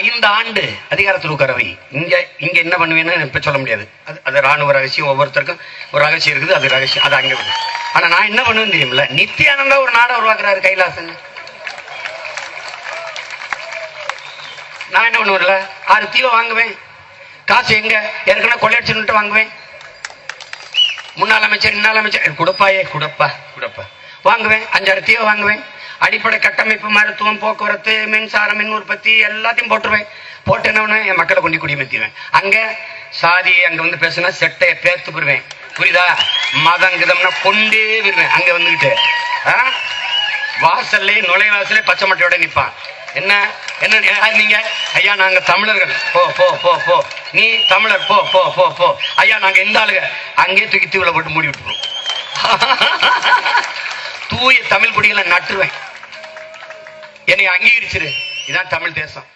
ஐந்து ஆண்டு அதிகாரத்தில் உட்காரவை. இங்க இங்க என்ன பண்ணுவேன்னு இப்ப சொல்ல முடியாது. அது அது ராணுவ ரகசியம் ஒவ்வொருத்தருக்கும் ஒரு ரகசியம் இருக்குது அது ரகசியம் அது அங்க ஆனா நான் என்ன பண்ணுவேன்னு தெரியுமில்ல? நித்யானந்தா ஒரு நாடை உருவாக்குறாரு கைலாசன். நான் என்ன பண்ணுவேன்ல? ஆறு தீவை வாங்குவேன். காசு எங்க? ஏற்கனவே கொள்ளையடிச்சுட்டு வாங்குவேன். முன்னாள் அமைச்சர் இன்னால் அமைச்சர் கொடுப்பாயே கொடுப்பா கொடுப்பா. வாங்குவேன் அஞ்சாறு தீவை வாங்குவேன். அடிப்படை கட்டமைப்பு மருத்துவம் போக்குவரத்து மின்சாரம் மின் உற்பத்தி எல்லாத்தையும் போட்டுருவேன். போட்டு என்ன என் மக்களை கொண்டு குடிமத்திடுவேன் அங்க சாதி அங்க வந்து பேசுனா செட்டையை பேர்த்து போடுவேன். புரியுதா? மதம் கிதம்னா கொண்டே விடுவேன். அங்க வந்துகிட்டு ஆ? வாசல்லே நுழைவாசலே பச்சை மட்டையோட நிற்பான் என்ன? என்ன யார் நீங்க? ஐயா நாங்க தமிழர்கள். போ போ போ போ. நீ தமிழர். போ போ போ போ. ஐயா நாங்க எந்த ஆளுங்க. அங்கே தூக்கி தீவுல போட்டு மூடி விட்டுருவோம். தூய தமிழ் குடிகளை நட்டுருவேன். என்னை அங்கீகரிச்சிரு. இதான் தமிழ் தேசம்.